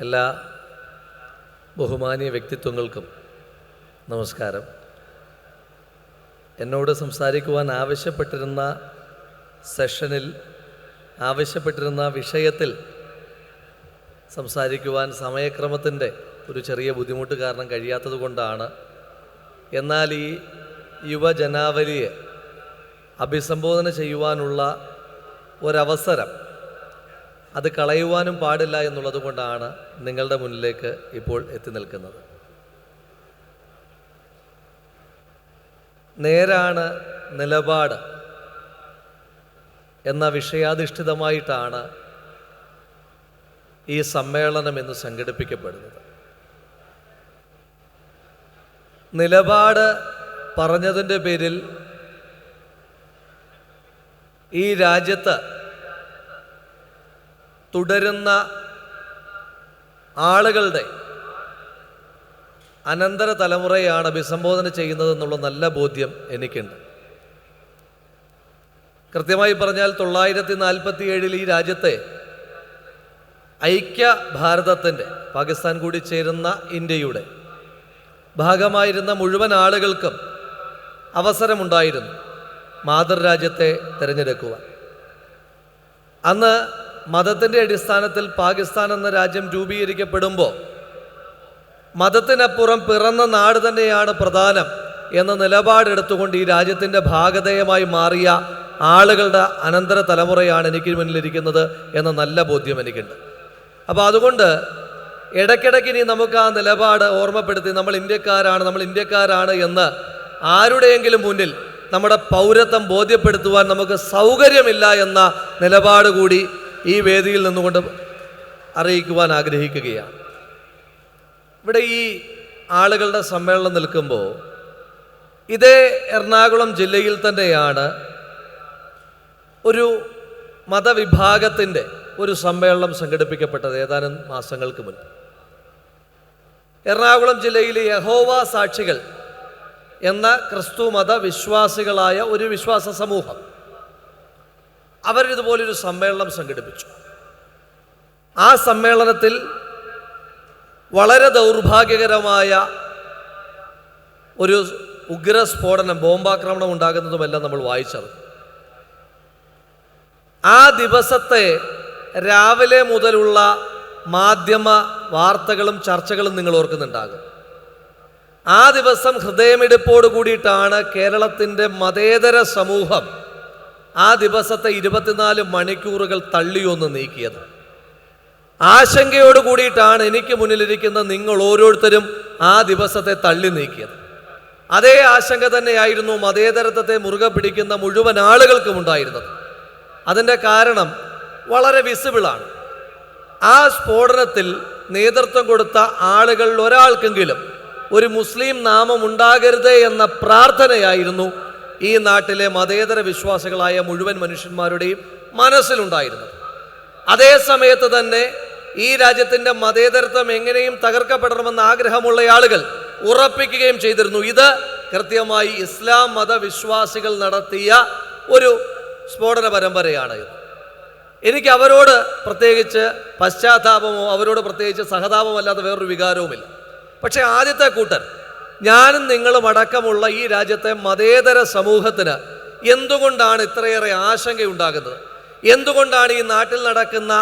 എല്ലാ ബഹുമാനീയ വ്യക്തിത്വങ്ങൾക്കും നമസ്കാരം. എന്നോട് സംസാരിക്കുവാൻ ആവശ്യപ്പെട്ടിരുന്ന സെഷനിൽ ആവശ്യപ്പെട്ടിരുന്ന വിഷയത്തിൽ സംസാരിക്കുവാൻ സമയക്രമത്തിന്റെ ഒരു ചെറിയ ബുദ്ധിമുട്ട് കാരണം കഴിയാത്തതുകൊണ്ടാണ് എന്നാൽ ഈ യുവജനാവലിയെ അഭിസംബോധന ചെയ്യുവാനുള്ള ഒരവസരം അത് കളയുവാനും പാടില്ല എന്നുള്ളത് കൊണ്ടാണ് നിങ്ങളുടെ മുന്നിലേക്ക് ഇപ്പോൾ എത്തി നിൽക്കുന്നത്. നേരാണ് നിലപാട് എന്ന വിഷയാധിഷ്ഠിതമായിട്ടാണ് ഈ സമ്മേളനം എന്ന് സംഘടിപ്പിക്കപ്പെടുന്നത്. നിലപാട് പറഞ്ഞതിന്റെ പേരിൽ ഈ രാജ്യത്ത് തുടരുന്ന ആളുകളുടെ അനന്തര തലമുറയാണ് അഭിസംബോധന ചെയ്യുന്നത് എന്നുള്ള നല്ല ബോധ്യം എനിക്കുണ്ട്. കൃത്യമായി പറഞ്ഞാൽ തൊള്ളായിരത്തി നാൽപ്പത്തി ഏഴിൽ ഈ രാജ്യത്തെ ഐക്യ ഭാരതത്തിന്റെ പാകിസ്ഥാൻ കൂടി ചേരുന്ന ഇന്ത്യയുടെ ഭാഗമായിരുന്ന മുഴുവൻ ആളുകൾക്കും അവസരമുണ്ടായിരുന്നു മാതൃരാജ്യത്തെ തിരഞ്ഞെടുക്കുവാൻ. അന്ന് മതത്തിന്റെ അടിസ്ഥാനത്തിൽ പാകിസ്ഥാൻ എന്ന രാജ്യം രൂപീകരിക്കപ്പെടുമ്പോൾ മതത്തിനപ്പുറം പിറന്ന നാട് തന്നെയാണ് പ്രധാനം എന്ന നിലപാടെടുത്തുകൊണ്ട് ഈ രാജ്യത്തിന്റെ ഭാഗധേയമായി മാറിയ ആളുകളുടെ അനന്തര തലമുറയാണ് എനിക്ക് മുന്നിലിരിക്കുന്നത് എന്ന നല്ല ബോധ്യം എനിക്കുണ്ട്. അപ്പോൾ അതുകൊണ്ട് ഇടയ്ക്കിടയ്ക്ക് ഇനി നമുക്ക് ആ നിലപാട് ഓർമ്മപ്പെടുത്തി നമ്മൾ ഇന്ത്യക്കാരാണ് നമ്മൾ ഇന്ത്യക്കാരാണ് എന്ന് ആരുടെയെങ്കിലും മുന്നിൽ നമ്മുടെ പൗരത്വം ബോധ്യപ്പെടുത്തുവാൻ നമുക്ക് സൗകര്യമില്ല എന്ന നിലപാട് കൂടി ഈ വേദിയിൽ നിന്നുകൊണ്ട് അറിയിക്കുവാൻ ആഗ്രഹിക്കുകയാണ്. ഇവിടെ ഈ ആളുകളുടെ സമ്മേളനം നിൽക്കുമ്പോൾ ഇതേ എറണാകുളം ജില്ലയിൽ തന്നെയാണ് ഒരു മതവിഭാഗത്തിന്റെ ഒരു സമ്മേളനം സംഘടിപ്പിക്കപ്പെട്ടത് ഏതാനും മാസങ്ങൾക്ക് മുൻപ്. എറണാകുളം ജില്ലയിലെ യഹോവ സാക്ഷികൾ എന്ന ക്രിസ്തു മത വിശ്വാസികളായ ഒരു വിശ്വാസ സമൂഹം അവരിതുപോലൊരു സമ്മേളനം സംഘടിപ്പിച്ചു. ആ സമ്മേളനത്തിൽ വളരെ ദൗർഭാഗ്യകരമായ ഒരു ഉഗ്ര സ്ഫോടനം ബോംബാക്രമണം ഉണ്ടാകുന്നതുമെല്ലാം നമ്മൾ വായിച്ചത് ആ ദിവസത്തെ രാവിലെ മുതലുള്ള മാധ്യമ വാർത്തകളും ചർച്ചകളും നിങ്ങൾ ഓർക്കുന്നുണ്ടാകും. ആ ദിവസം ഹൃദയമിടിപ്പോട് കൂടിയിട്ടാണ് കേരളത്തിന്റെ മതേതര സമൂഹം ആ ദിവസത്തെ ഇരുപത്തിനാല് മണിക്കൂറുകൾ തള്ളിയൊന്ന് നീക്കിയത്. ആശങ്കയോട് കൂടിയിട്ടാണ് എനിക്ക് മുന്നിലിരിക്കുന്ന നിങ്ങൾ ഓരോരുത്തരും ആ ദിവസത്തെ തള്ളി നീക്കിയത്. അതേ ആശങ്ക തന്നെയായിരുന്നു മതേതരത്വത്തെ മുറുകെ പിടിക്കുന്ന മുഴുവൻ ആളുകൾക്കും ഉണ്ടായിരുന്നത്. അതിന്റെ കാരണം വളരെ വിസിബിളാണ്. ആ സ്ഫോടനത്തിൽ നേതൃത്വം കൊടുത്ത ആളുകളിൽ ഒരാൾക്കെങ്കിലും ഒരു മുസ്ലിം നാമം ഉണ്ടാകരുതേ എന്ന പ്രാർത്ഥനയായിരുന്നു ഈ നാട്ടിലെ മതേതര വിശ്വാസികളായ മുഴുവൻ മനുഷ്യന്മാരുടെയും മനസ്സിലുണ്ടായിരുന്നു. അതേ സമയത്ത് തന്നെ ഈ രാജ്യത്തിന്റെ മതേതരത്വം എങ്ങനെയും തകർക്കപ്പെടണമെന്ന ആഗ്രഹമുള്ള ആളുകൾ ഉറപ്പിക്കുകയും ചെയ്തിരുന്നു. ഇത് കൃത്യമായി ഇസ്ലാം മതവിശ്വാസികൾ നടത്തിയ ഒരു സ്ഫോടന പരമ്പരയാണ് എനിക്ക് അവരോട് പ്രത്യേകിച്ച് പശ്ചാത്താപമോ അവരോട് പ്രത്യേകിച്ച് സഹതാപമോ അല്ലാതെ വേറൊരു വികാരവുമില്ല. പക്ഷേ ആദ്യത്തെ കൂട്ടർ ഞാനും നിങ്ങളും അടക്കമുള്ള ഈ രാജ്യത്തെ മതേതര സമൂഹത്തിന് എന്തുകൊണ്ടാണ് ഇത്രയേറെ ആശങ്കയുണ്ടാകുന്നത്? എന്തുകൊണ്ടാണ് ഈ നാട്ടിൽ നടക്കുന്ന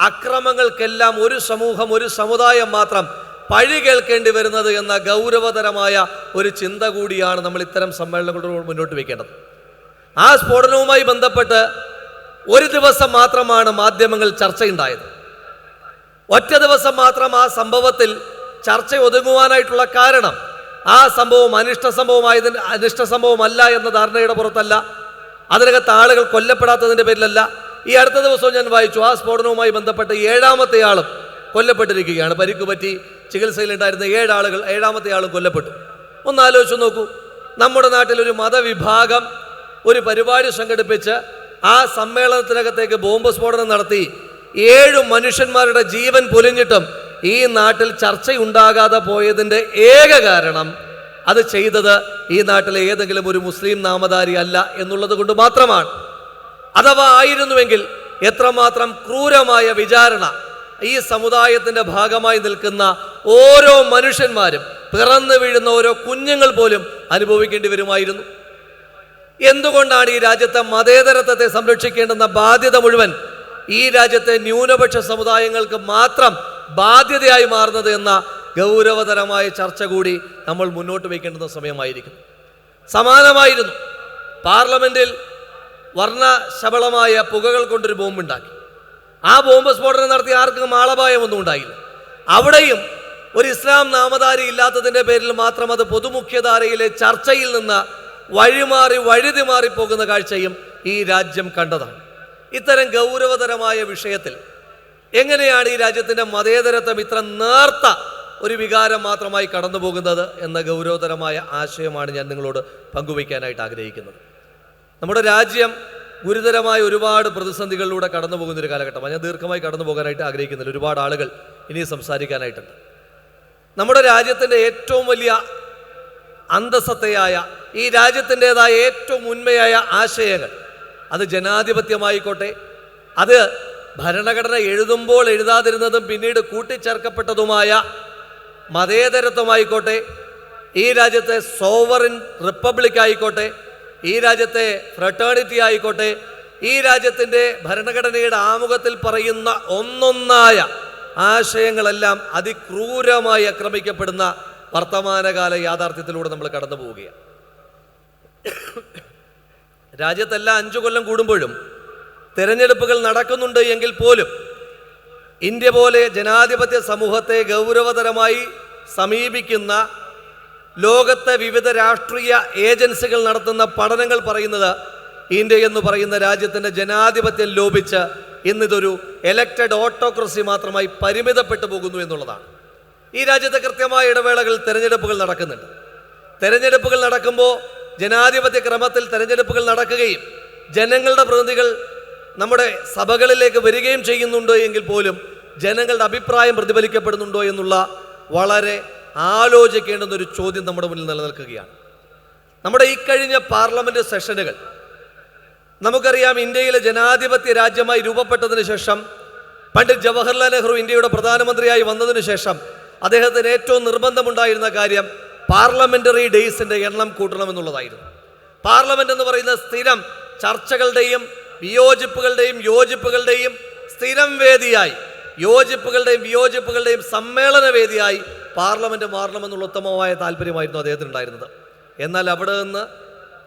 അക്രമങ്ങൾക്കെല്ലാം ഒരു സമൂഹം ഒരു സമുദായം മാത്രം പഴി കേൾക്കേണ്ടി വരുന്നത് എന്ന ഗൗരവതരമായ ഒരു ചിന്ത കൂടിയാണ് നമ്മൾ ഇത്തരം സമ്മേളനങ്ങളോട് മുന്നോട്ട് വയ്ക്കേണ്ടത് ആ സ്ഫോടനവുമായി ബന്ധപ്പെട്ട് ഒരു ദിവസം മാത്രമാണ് മാധ്യമങ്ങൾ ചർച്ചയുണ്ടായത്. ഒറ്റ ദിവസം മാത്രം ആ സംഭവത്തിൽ ചർച്ച ഒതുങ്ങുവാനായിട്ടുള്ള കാരണം ആ സംഭവം അനിഷ്ട സംഭവമായതിന് അനിഷ്ട സംഭവമല്ല എന്ന ധാരണയുടെ പുറത്തല്ല. അതിനകത്ത് ആളുകൾ കൊല്ലപ്പെടാത്തതിന്റെ പേരിലല്ല. ഈ അടുത്ത ദിവസവും ഞാൻ വായിച്ചു ആ സ്ഫോടനവുമായി ബന്ധപ്പെട്ട് ഏഴാമത്തെ ആളും കൊല്ലപ്പെട്ടിരിക്കുകയാണ്. പരിക്ക് പറ്റി ചികിത്സയിലുണ്ടായിരുന്ന ഏഴാളുകൾ ഏഴാമത്തെ ആളും കൊല്ലപ്പെട്ടു. ഒന്ന് ആലോചിച്ച് നോക്കൂ. നമ്മുടെ നാട്ടിൽ ഒരു മതവിഭാഗം ഒരു പരിപാടി സംഘടിപ്പിച്ച് ആ സമ്മേളനത്തിനകത്തേക്ക് ബോംബ് സ്ഫോടനം നടത്തി ഏഴ് മനുഷ്യന്മാരുടെ ജീവൻ പൊലിഞ്ഞിട്ടും ഈ നാട്ടിൽ ചർച്ചയുണ്ടാകാതെ പോയതിന്റെ ഏക കാരണം അത് ചെയ്തത് ഈ നാട്ടിലെ ഏതെങ്കിലും ഒരു മുസ്ലിം നാമധാരി അല്ല എന്നുള്ളത് കൊണ്ട് മാത്രമാണ്. അഥവാ ആയിരുന്നുവെങ്കിൽ എത്രമാത്രം ക്രൂരമായ വിചാരണ ഈ സമുദായത്തിന്റെ ഭാഗമായി നിൽക്കുന്ന ഓരോ മനുഷ്യന്മാരും പിറന്നു വീഴുന്ന ഓരോ കുഞ്ഞുങ്ങൾ പോലും അനുഭവിക്കേണ്ടി വരുമായിരുന്നു. എന്തുകൊണ്ടാണ് ഈ രാജ്യത്തെ മതേതരത്വത്തെ സംരക്ഷിക്കേണ്ടുന്ന ബാധ്യത മുഴുവൻ ഈ രാജ്യത്തെ ന്യൂനപക്ഷ സമുദായങ്ങൾക്ക് മാത്രം ബാധ്യതയായി മാറുന്നത് എന്ന ഗൗരവതരമായ ചർച്ച കൂടി നമ്മൾ മുന്നോട്ട് വയ്ക്കേണ്ടുന്ന സമയമായിരിക്കും സമാനമായിരുന്നു. പാർലമെന്റിൽ വർണശബളമായ പുകകൾ കൊണ്ടൊരു ബോംബുണ്ടാക്കി. ആ ബോംബ് സ്ഫോടനം നടത്തി ആർക്കും ആളപായമൊന്നും ഉണ്ടായില്ല. അവിടെയും ഒരു ഇസ്ലാം നാമധാരി ഇല്ലാത്തതിന്റെ പേരിൽ മാത്രം അത് പൊതുമുഖ്യധാരയിലെ ചർച്ചയിൽ നിന്ന് വഴിമാറി വഴുതി മാറി പോകുന്ന കാഴ്ചയും ഈ രാജ്യം കണ്ടതാണ്. ഇത്തരം ഗൗരവതരമായ വിഷയത്തിൽ എങ്ങനെയാണ് ഈ രാജ്യത്തിന്റെ മതേതരത്വം ഇത്ര നേർത്ത ഒരു വികാരം മാത്രമായി കടന്നു പോകുന്നത് എന്ന ഗൗരവതരമായ ആശയമാണ് ഞാൻ നിങ്ങളോട് പങ്കുവയ്ക്കാനായിട്ട് ആഗ്രഹിക്കുന്നത്. നമ്മുടെ രാജ്യം ഗുരുതരമായ ഒരുപാട് പ്രതിസന്ധികളിലൂടെ കടന്നു പോകുന്ന ഒരു കാലഘട്ടമാണ്. ഞാൻ ദീർഘമായി കടന്നു പോകാനായിട്ട് ആഗ്രഹിക്കുന്നില്ല. ഒരുപാട് ആളുകൾ ഇനി സംസാരിക്കാനായിട്ടുണ്ട്. നമ്മുടെ രാജ്യത്തിന്റെ ഏറ്റവും വലിയ അന്തസത്തയായ ഈ രാജ്യത്തിന്റെതായ ഏറ്റവും ഉന്മയായ ആശയങ്ങൾ അത് ജനാധിപത്യമായിക്കോട്ടെ അത് ഭരണഘടന എഴുതുമ്പോൾ എഴുതാതിരുന്നതും പിന്നീട് കൂട്ടിച്ചേർക്കപ്പെട്ടതുമായ മതേതരത്വമായിക്കോട്ടെ ഈ രാജ്യത്തെ സോവറിൻ റിപ്പബ്ലിക് ആയിക്കോട്ടെ ഈ രാജ്യത്തെ ഫ്രട്ടേണിറ്റി ആയിക്കോട്ടെ ഈ രാജ്യത്തിന്റെ ഭരണഘടനയുടെ ആമുഖത്തിൽ പറയുന്ന ഒന്നൊന്നായ ആശയങ്ങളെല്ലാം അതിക്രൂരമായി ആക്രമിക്കപ്പെടുന്ന വർത്തമാനകാല യാഥാർത്ഥ്യത്തിലൂടെ നമ്മൾ കടന്നു പോവുകയാണ് രാജ്യത്തെല്ലാം അഞ്ചു കൊല്ലം കൂടുമ്പോഴും തെരഞ്ഞെടുപ്പുകൾ നടക്കുന്നുണ്ട് എങ്കിൽ പോലും ഇന്ത്യ പോലെ ജനാധിപത്യ സമൂഹത്തെ ഗൗരവതരമായി സമീപിക്കുന്ന ലോകത്തെ വിവിധ രാഷ്ട്രീയ ഏജൻസികൾ നടത്തുന്ന പഠനങ്ങൾ പറയുന്നത് ഇന്ത്യ എന്ന് പറയുന്ന രാജ്യത്തിന്റെ ജനാധിപത്യം ലോപിച്ച് ഇന്നിതൊരു എലക്റ്റഡ് ഓട്ടോക്രസി മാത്രമായി പരിമിതപ്പെട്ടു പോകുന്നു എന്നുള്ളതാണ്. ഈ രാജ്യത്തെ കൃത്യമായ ഇടവേളകളിൽ തെരഞ്ഞെടുപ്പുകൾ നടക്കുന്നുണ്ട്. തെരഞ്ഞെടുപ്പുകൾ നടക്കുമ്പോൾ ജനാധിപത്യ ക്രമത്തിൽ തെരഞ്ഞെടുപ്പുകൾ നടക്കുകയും ജനങ്ങളുടെ പ്രതിനിധികൾ നമ്മുടെ സഭകളിലേക്ക് വരികയും ചെയ്യുന്നുണ്ടോ എങ്കിൽ പോലും ജനങ്ങളുടെ അഭിപ്രായം പ്രതിഫലിക്കപ്പെടുന്നുണ്ടോ എന്നുള്ള വളരെ ആലോചിക്കേണ്ടുന്ന ഒരു ചോദ്യം നമ്മുടെ മുന്നിൽ നിലനിൽക്കുകയാണ്. നമ്മുടെ ഈ കഴിഞ്ഞ പാർലമെന്റ് സെഷനുകൾ നമുക്കറിയാം ഇന്ത്യയിലെ ജനാധിപത്യ രാജ്യമായി രൂപപ്പെട്ടതിന് ശേഷം പണ്ഡിറ്റ് ജവഹർലാൽ നെഹ്റു ഇന്ത്യയുടെ പ്രധാനമന്ത്രിയായി വന്നതിന് ശേഷം അദ്ദേഹത്തിന് ഏറ്റവും നിർബന്ധമുണ്ടായിരുന്ന കാര്യം പാർലമെന്ററി ഡേയ്സിന്റെ എണ്ണം കൂട്ടണമെന്നുള്ളതായിരുന്നു പാർലമെന്റ് എന്ന് പറയുന്ന സ്ഥിരം ചർച്ചകളുടെയും വിയോജിപ്പുകളുടെയും യോജിപ്പുകളുടെയും സ്ഥിരം വേദിയായി. യോജിപ്പുകളുടെയും വിയോജിപ്പുകളുടെയും സമ്മേളന വേദിയായി പാർലമെന്റ് മാറണമെന്നുള്ള ഉത്തമമായ താല്പര്യമായിരുന്നു അദ്ദേഹത്തിന് ഉണ്ടായിരുന്നത് എന്നാൽ അവിടെ നിന്ന്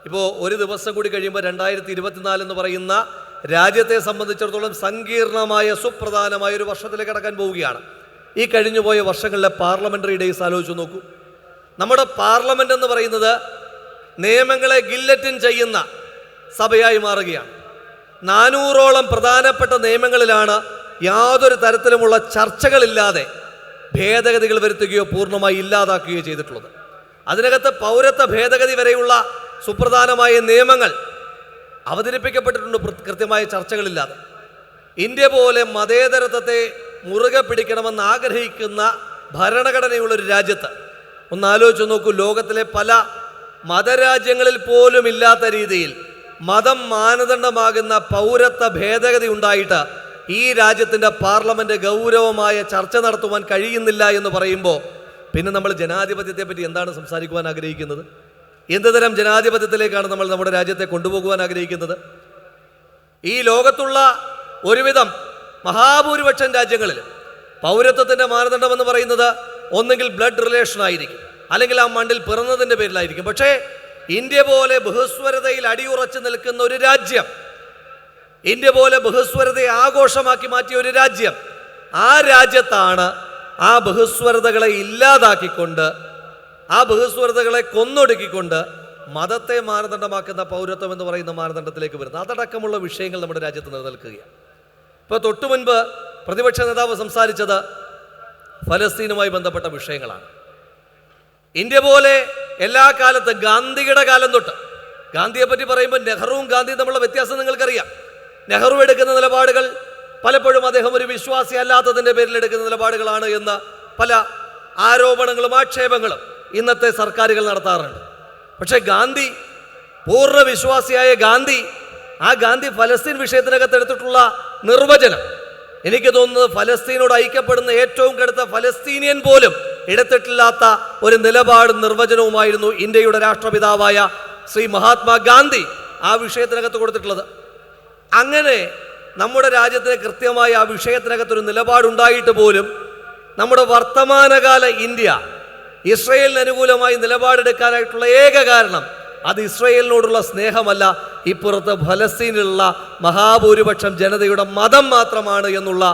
ഇപ്പോൾ ഒരു ദിവസം കൂടി കഴിയുമ്പോൾ രണ്ടായിരത്തി ഇരുപത്തിനാല് എന്ന് പറയുന്ന രാജ്യത്തെ സംബന്ധിച്ചിടത്തോളം സങ്കീർണമായ സുപ്രധാനമായ ഒരു വർഷത്തിലേക്ക് കടക്കാൻ പോവുകയാണ്. ഈ കഴിഞ്ഞുപോയ വർഷങ്ങളിലെ പാർലമെന്ററി ഡേയ്സ് ആലോചിച്ച് നോക്കൂ. നമ്മുടെ പാർലമെന്റ് എന്ന് പറയുന്നത് നിയമങ്ങളെ ഗില്ലറ്റിൻ ചെയ്യുന്ന സഭയായി മാറുകയാണ്. നാനൂറോളം പ്രധാനപ്പെട്ട നിയമങ്ങളിലാണ് യാതൊരു തരത്തിലുമുള്ള ചർച്ചകളില്ലാതെ ഭേദഗതികൾ വരുത്തുകയോ പൂർണമായി ഇല്ലാതാക്കുകയോ ചെയ്തിട്ടുള്ളത്. അതിനകത്ത് പൗരത്വ ഭേദഗതി വരെയുള്ള സുപ്രധാനമായ നിയമങ്ങൾ അവതരിപ്പിക്കപ്പെട്ടിട്ടുണ്ട് കൃത്യമായ ചർച്ചകളില്ലാതെ. ഇന്ത്യ പോലെ മതേതരത്വത്തെ മുറുകെ പിടിക്കണമെന്ന് ആഗ്രഹിക്കുന്ന ഭരണഘടനയുള്ള ഒരു രാജ്യത്ത് ഒന്ന് ആലോചിച്ച് നോക്കൂ ലോകത്തിലെ പല മതരാജ്യങ്ങളിൽ പോലും ഇല്ലാത്ത രീതിയിൽ മതം മാനദണ്ഡമാകുന്ന പൗരത്വ ഭേദഗതി ഉണ്ടായിട്ട് ഈ രാജ്യത്തിന്റെ പാർലമെന്റ് ഗൗരവമായ ചർച്ച നടത്തുവാൻ കഴിയുന്നില്ല എന്ന് പറയുമ്പോൾ പിന്നെ നമ്മൾ ജനാധിപത്യത്തെ പറ്റി എന്താണ് സംസാരിക്കുവാൻ ആഗ്രഹിക്കുന്നത്? എന്ത് തരം ജനാധിപത്യത്തിലേക്കാണ് നമ്മൾ നമ്മുടെ രാജ്യത്തെ കൊണ്ടുപോകുവാൻ ആഗ്രഹിക്കുന്നത്? ഈ ലോകത്തുള്ള ഒരുവിധം മഹാഭൂരിപക്ഷം രാജ്യങ്ങളിൽ പൗരത്വത്തിന്റെ മാനദണ്ഡം എന്ന് പറയുന്നത് ഒന്നെങ്കിൽ ബ്ലഡ് റിലേഷൻ ആയിരിക്കും അല്ലെങ്കിൽ ആ മണ്ണിൽ പിറന്നതിന്റെ പേരിലായിരിക്കും. പക്ഷേ ഇന്ത്യ പോലെ ബഹുസ്വരതയിൽ അടിയുറച്ചു നിൽക്കുന്ന ഒരു രാജ്യം ഇന്ത്യ പോലെ ബഹുസ്വരതയെ ആഘോഷമാക്കി മാറ്റിയ ഒരു രാജ്യം ആ രാജ്യത്താണ് ആ ബഹുസ്വരതകളെ ഇല്ലാതാക്കിക്കൊണ്ട് ആ ബഹുസ്വരതകളെ കൊന്നൊടുക്കിക്കൊണ്ട് മതത്തെ മാനദണ്ഡമാക്കുന്ന പൗരത്വം എന്ന് പറയുന്ന മാനദണ്ഡത്തിലേക്ക് വരുന്നത്. അതടക്കമുള്ള വിഷയങ്ങൾ നമ്മുടെ രാജ്യത്ത് നിലനിൽക്കുകയാണ്. ഇപ്പോൾ തൊട്ടു മുൻപ് പ്രതിപക്ഷ നേതാവ് സംസാരിച്ചത് ഫലസ്തീനുമായി ബന്ധപ്പെട്ട വിഷയങ്ങളാണ്. ഇന്ത്യ പോലെ എല്ലാ കാലത്തും ഗാന്ധിയുടെ കാലം തൊട്ട്. ഗാന്ധിയെ പറ്റി പറയുമ്പോൾ നെഹ്റുവും ഗാന്ധിയും തമ്മിലുള്ള വ്യത്യാസം നിങ്ങൾക്കറിയാം. നെഹ്റു എടുക്കുന്ന നിലപാടുകൾ പലപ്പോഴും അദ്ദേഹം ഒരു വിശ്വാസി അല്ലാത്തതിന്റെ പേരിൽ എടുക്കുന്ന നിലപാടുകളാണ് എന്ന് പല ആരോപണങ്ങളും ആക്ഷേപങ്ങളും ഇന്നത്തെ സർക്കാരുകൾ നടത്താറുണ്ട്. പക്ഷേ ഗാന്ധി പൂർണ വിശ്വാസിയായ ഗാന്ധി ആ ഗാന്ധി ഫലസ്തീൻ വിഷയത്തിനകത്ത് എടുത്തിട്ടുള്ള നിർവചനം എനിക്ക് തോന്നുന്നത് ഫലസ്തീനോട് ഐക്യപ്പെടുന്ന ഏറ്റവും കടുത്ത ഫലസ്തീനിയൻ പോലും എടുത്തിട്ടില്ലാത്ത ഒരു നിലപാടും നിർവചനവുമായിരുന്നു ഇന്ത്യയുടെ രാഷ്ട്രപിതാവായ ശ്രീ മഹാത്മാഗാന്ധി ആ വിഷയത്തിനകത്ത് കൊടുത്തിട്ടുള്ളത്. അങ്ങനെ നമ്മുടെ രാജ്യത്തിന് കൃത്യമായ ആ വിഷയത്തിനകത്തൊരു നിലപാടുണ്ടായിട്ട് പോലും നമ്മുടെ വർത്തമാനകാല ഇന്ത്യ ഇസ്രയേലിന് അനുകൂലമായി നിലപാടെടുക്കാനായിട്ടുള്ള ഏക കാരണം അത് ഇസ്രയേലിനോടുള്ള സ്നേഹമല്ല ഇപ്പുറത്ത് ഫലസ്തീനിലുള്ള മഹാഭൂരിപക്ഷം ജനതയുടെ മതം മാത്രമാണ് എന്നുള്ള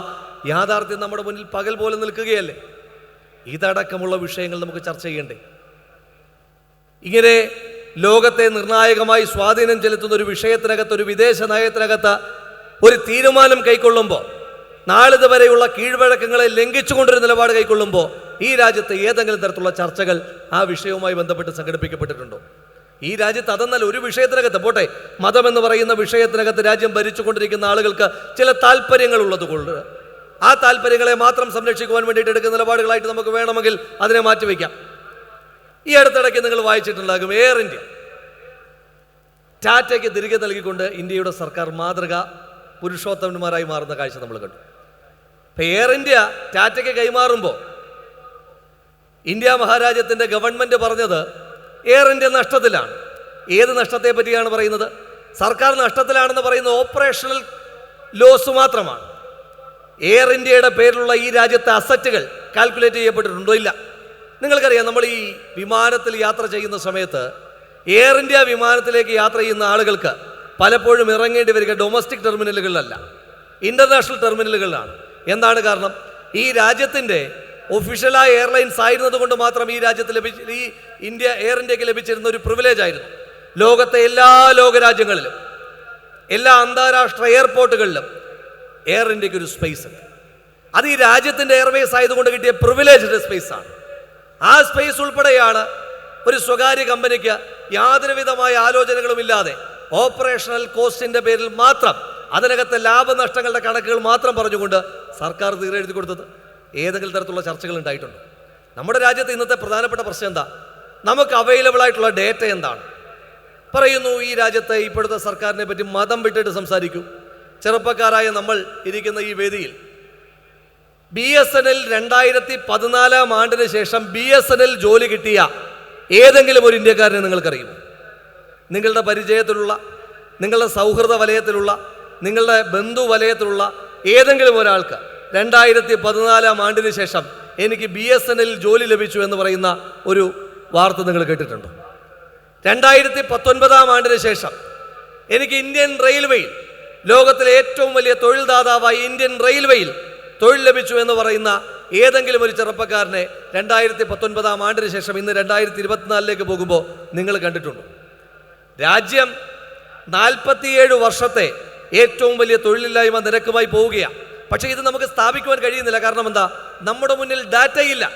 യാഥാർത്ഥ്യം നമ്മുടെ മുന്നിൽ പകൽ പോലെ നിൽക്കുകയല്ലേ? ഇതടക്കമുള്ള വിഷയങ്ങൾ നമുക്ക് ചർച്ച ചെയ്യണ്ടേ? ഇങ്ങനെ ലോകത്തെ നിർണായകമായി സ്വാധീനം ചെലുത്തുന്ന ഒരു വിഷയത്തിനകത്ത് ഒരു വിദേശ നയത്തിനകത്ത് ഒരു തീരുമാനം കൈക്കൊള്ളുമ്പോൾ നാളിത് വരെയുള്ള കീഴ്വഴക്കങ്ങളെ ലംഘിച്ചുകൊണ്ടൊരു നിലപാട് കൈക്കൊള്ളുമ്പോൾ ഈ രാജ്യത്ത് ഏതെങ്കിലും തരത്തിലുള്ള ചർച്ചകൾ ആ വിഷയവുമായി ബന്ധപ്പെട്ട് സംഘടിപ്പിക്കപ്പെട്ടിട്ടുണ്ടോ? ഈ രാജ്യത്ത് അതെന്നല്ല ഒരു വിഷയത്തിനകത്ത് പോട്ടെ മതമെന്ന് പറയുന്ന വിഷയത്തിനകത്ത് രാജ്യം ഭരിച്ചുകൊണ്ടിരിക്കുന്ന ആളുകൾക്ക് ചില താല്പര്യങ്ങൾ ഉള്ളതുകൊണ്ട് ആ താല്പര്യങ്ങളെ മാത്രം സംരക്ഷിക്കുവാൻ വേണ്ടിയിട്ട് എടുക്കുന്ന നിലപാടുകളായിട്ട് നമുക്ക് വേണമെങ്കിൽ അതിനെ മാറ്റിവെക്കാം. ഈ അടുത്തിടയ്ക്ക് നിങ്ങൾ വായിച്ചിട്ടുണ്ടാകും എയർ ഇന്ത്യ ടാറ്റയ്ക്ക് തിരികെ നൽകിക്കൊണ്ട് ഇന്ത്യയുടെ സർക്കാർ മാതൃക പുരുഷോത്തമന്മാരായി മാറുന്ന കാഴ്ച നമ്മൾ കണ്ടു. ഇപ്പം എയർ ഇന്ത്യ ടാറ്റയ്ക്ക് കൈമാറുമ്പോൾ ഇന്ത്യ മഹാരാജ്യത്തിന്റെ ഗവൺമെന്റ് പറഞ്ഞത് എയർ ഇന്ത്യ നഷ്ടത്തിലാണ്. ഏത് നഷ്ടത്തെ പറ്റിയാണ് പറയുന്നത്? സർക്കാർ നഷ്ടത്തിലാണെന്ന് പറയുന്ന ഓപ്പറേഷണൽ ലോസ് മാത്രമാണ്. എയർ ഇന്ത്യയുടെ പേരിലുള്ള ഈ രാജ്യത്തെ അസറ്റുകൾ കാൽക്കുലേറ്റ് ചെയ്യപ്പെട്ടിട്ടുണ്ടോ ഇല്ല? നിങ്ങൾക്കറിയാം നമ്മൾ ഈ വിമാനത്തിൽ യാത്ര ചെയ്യുന്ന സമയത്ത് എയർ ഇന്ത്യ വിമാനത്തിലേക്ക് യാത്ര ചെയ്യുന്ന ആളുകൾക്ക് പലപ്പോഴും ഇറങ്ങേണ്ടി വരിക ഡൊമസ്റ്റിക് ടെർമിനലുകളിലല്ല ഇന്റർനാഷണൽ ടെർമിനലുകളിലാണ് എന്താണ് കാരണം? ഈ രാജ്യത്തിന്റെ ഒഫീഷ്യലായ എയർലൈൻസ് ആയിരുന്നത് കൊണ്ട് മാത്രം ഈ രാജ്യത്ത് ലഭിച്ച ഈ ഇന്ത്യ എയർ ഇന്ത്യയ്ക്ക് ലഭിച്ചിരുന്ന ഒരു പ്രിവിലേജ് ആയിരുന്നു. ലോകത്തെ എല്ലാ ലോകരാജ്യങ്ങളിലും എല്ലാ അന്താരാഷ്ട്ര എയർപോർട്ടുകളിലും എയർ ഇന്ത്യയ്ക്ക് ഒരു സ്പേസ് ഉണ്ട്. അത് ഈ രാജ്യത്തിന്റെ എയർവേസ് ആയതുകൊണ്ട് കിട്ടിയ പ്രിവിലേജ്ഡ് സ്പേസാണ് ആ സ്പേസ് ഉൾപ്പെടെയാണ് ഒരു സ്വകാര്യ കമ്പനിക്ക് യാതൊരുവിധമായ ആലോചനകളും ഇല്ലാതെ ഓപ്പറേഷണൽ കോസ്റ്റിന്റെ പേരിൽ മാത്രം അതിനകത്തെ ലാഭനഷ്ടങ്ങളുടെ കണക്കുകൾ മാത്രം പറഞ്ഞുകൊണ്ട് സർക്കാർ തീരെ എഴുതി കൊടുത്തത്. ഏതെങ്കിലും തരത്തിലുള്ള ചർച്ചകൾ ഉണ്ടായിട്ടുണ്ട്? നമ്മുടെ രാജ്യത്ത് ഇന്നത്തെ പ്രധാനപ്പെട്ട പ്രശ്നം എന്താ? നമുക്ക് അവൈലബിൾ ആയിട്ടുള്ള ഡേറ്റ എന്താണ്? പറയുന്നു ഈ രാജ്യത്തെ ഇപ്പോഴത്തെ സർക്കാരിനെ പറ്റി മതം വിട്ടിട്ട് സംസാരിക്കൂ. ചെറുപ്പക്കാരായ നമ്മൾ ഇരിക്കുന്ന ഈ വേദിയിൽ. ബി എസ് എൻ എൽ രണ്ടായിരത്തി പതിനാലാം ആണ്ടിന് ശേഷം ബി എസ് എൻ എൽ ജോലി കിട്ടിയ ഏതെങ്കിലും ഒരു ഇന്ത്യക്കാരനെ നിങ്ങൾക്കറിയുമോ? നിങ്ങളുടെ പരിചയത്തിലുള്ള നിങ്ങളുടെ സൗഹൃദ വലയത്തിലുള്ള നിങ്ങളുടെ ബന്ധു വലയത്തിലുള്ള ഏതെങ്കിലും ഒരാൾക്ക് രണ്ടായിരത്തി പതിനാലാം ആണ്ടിന് ശേഷം എനിക്ക് ബി എസ് എൻ എൽ ജോലി ലഭിച്ചു എന്ന് പറയുന്ന ഒരു വാർത്ത നിങ്ങൾ കേട്ടിട്ടുണ്ടോ? രണ്ടായിരത്തി പത്തൊൻപതാം ആണ്ടിന് ശേഷം എനിക്ക് ഇന്ത്യൻ റെയിൽവേയിൽ ലോകത്തിലെ ഏറ്റവും വലിയ തൊഴിൽദാതാവായി ഇന്ത്യൻ റെയിൽവേയിൽ തൊഴിൽ ലഭിച്ചു എന്ന് പറയുന്ന ഏതെങ്കിലും ഒരു ചെറുപ്പക്കാരനെ രണ്ടായിരത്തി പത്തൊൻപതാം ആണ്ടിന് ശേഷം ഇന്ന് രണ്ടായിരത്തി ഇരുപത്തിനാലിലേക്ക് പോകുമ്പോൾ നിങ്ങൾ കണ്ടിട്ടുണ്ടോ. രാജ്യം നാൽപ്പത്തിയേഴ് വർഷത്തെ ഏറ്റവും വലിയ തൊഴിലില്ലായ്മ നിരക്കുമായി പോവുകയാണ്. പക്ഷേ ഇത് നമുക്ക് സ്ഥാപിക്കുവാൻ കഴിയുന്നില്ല. കാരണം എന്താ? നമ്മുടെ മുന്നിൽ ഡാറ്റയില്ല.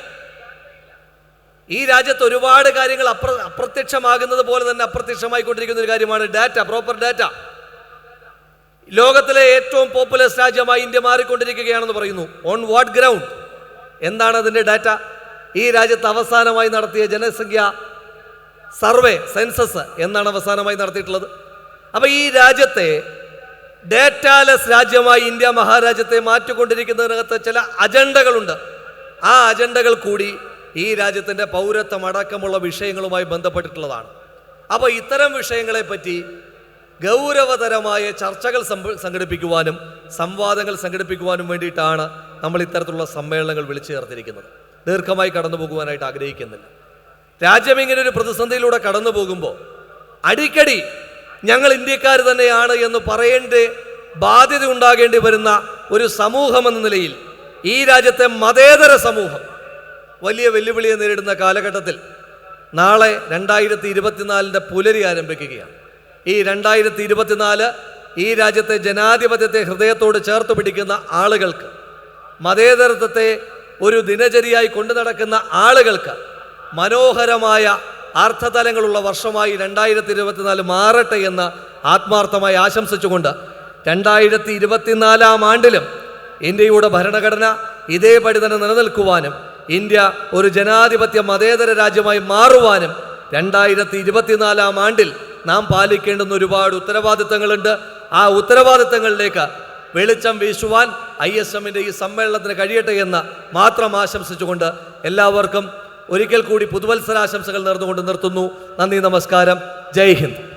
ഈ രാജ്യത്ത് ഒരുപാട് കാര്യങ്ങൾ അപ്ര അപ്രത്യക്ഷമാകുന്നത് പോലെ തന്നെ അപ്രത്യക്ഷമായിക്കൊണ്ടിരിക്കുന്ന ഒരു കാര്യമാണ് ഡാറ്റ പ്രോപ്പർ ഡാറ്റ. ലോകത്തിലെ ഏറ്റവും പോപ്പുലസ് രാജ്യമായി ഇന്ത്യ മാറിക്കൊണ്ടിരിക്കുകയാണെന്ന് പറയുന്നു. ഓൺ വാട്ട് ഗ്രൗണ്ട് എന്താണ് അതിന്റെ ഡാറ്റ ഈ രാജ്യത്ത് അവസാനമായി നടത്തിയ ജനസംഖ്യ സർവേ സെൻസസ് എന്നാണ് അവസാനമായി നടത്തിയിട്ടുള്ളത്. അപ്പോൾ ഈ രാജ്യത്തെ ഡേറ്റാലെസ് രാജ്യമായി ഇന്ത്യ മഹാരാജ്യത്തെ മാറ്റിക്കൊണ്ടിരിക്കുന്നതിനകത്ത് ചില അജണ്ടകളുണ്ട്. ആ അജണ്ടകൾ കൂടി ഈ രാജ്യത്തിന്റെ പൗരത്വം അടക്കമുള്ള വിഷയങ്ങളുമായി ബന്ധപ്പെട്ടിട്ടുള്ളതാണ്. അപ്പോൾ ഇത്തരം വിഷയങ്ങളെ പറ്റി ഗൗരവതരമായ ചർച്ചകൾ സംഘടിപ്പിക്കുവാനും സംവാദങ്ങൾ സംഘടിപ്പിക്കുവാനും വേണ്ടിയിട്ടാണ് നമ്മൾ ഇത്തരത്തിലുള്ള സമ്മേളനങ്ങൾ വിളിച്ചു ചേർത്തിരിക്കുന്നത്. ദീർഘമായി കടന്നു പോകുവാനായിട്ട് ആഗ്രഹിക്കുന്നില്ല. രാജ്യം ഇങ്ങനെ ഒരു പ്രതിസന്ധിയിലൂടെ കടന്നു പോകുമ്പോൾ അടിക്കടി ഞങ്ങൾ ഇന്ത്യക്കാർ തന്നെയാണ് എന്ന് പറയേണ്ട ബാധ്യത ഉണ്ടാകേണ്ടി വരുന്ന ഒരു സമൂഹം എന്ന നിലയിൽ ഈ രാജ്യത്തെ മതേതര സമൂഹം വലിയ വെല്ലുവിളിയെ നേരിടുന്ന കാലഘട്ടത്തിൽ നാളെ രണ്ടായിരത്തി ഇരുപത്തിനാലിന്റെ പുലരി ആരംഭിക്കുകയാണ്. ഈ രണ്ടായിരത്തി ഇരുപത്തിനാല് ഈ രാജ്യത്തെ ജനാധിപത്യത്തെ ഹൃദയത്തോട് ചേർത്ത് പിടിക്കുന്ന ആളുകൾക്ക് മതേതരത്വത്തെ ഒരു ദിനചര്യയായി കൊണ്ടു നടക്കുന്ന ആളുകൾക്ക് മനോഹരമായ അർത്ഥതലങ്ങളുള്ള വർഷമായി രണ്ടായിരത്തി ഇരുപത്തിനാല് മാറട്ടെ എന്ന് ആത്മാർത്ഥമായി ആശംസിച്ചുകൊണ്ട് രണ്ടായിരത്തി ഇരുപത്തിനാലാം ആണ്ടിലും ഇന്ത്യയുടെ ഭരണഘടന ഇതേപടി തന്നെ നിലനിൽക്കുവാനും ഇന്ത്യ ഒരു ജനാധിപത്യ മതേതര രാജ്യമായി മാറുവാനും രണ്ടായിരത്തി ഇരുപത്തിനാലാം ആണ്ടിൽ നാം പാലിക്കേണ്ടുന്ന ഒരുപാട് ഉത്തരവാദിത്തങ്ങളുണ്ട്. ആ ഉത്തരവാദിത്തങ്ങളിലേക്ക് വെളിച്ചം വീശുവാൻ ഐ എസ് എമ്മിന്റെ ഈ സമ്മേളനത്തിന് കഴിയട്ടെ എന്ന് മാത്രം ആശംസിച്ചുകൊണ്ട് എല്ലാവർക്കും ഒരിക്കൽ കൂടി പുതുവത്സരാശംസകൾ നേർന്നുകൊണ്ട് നിർത്തുന്നു. നന്ദി നമസ്കാരം. ജയ് ഹിന്ദ്.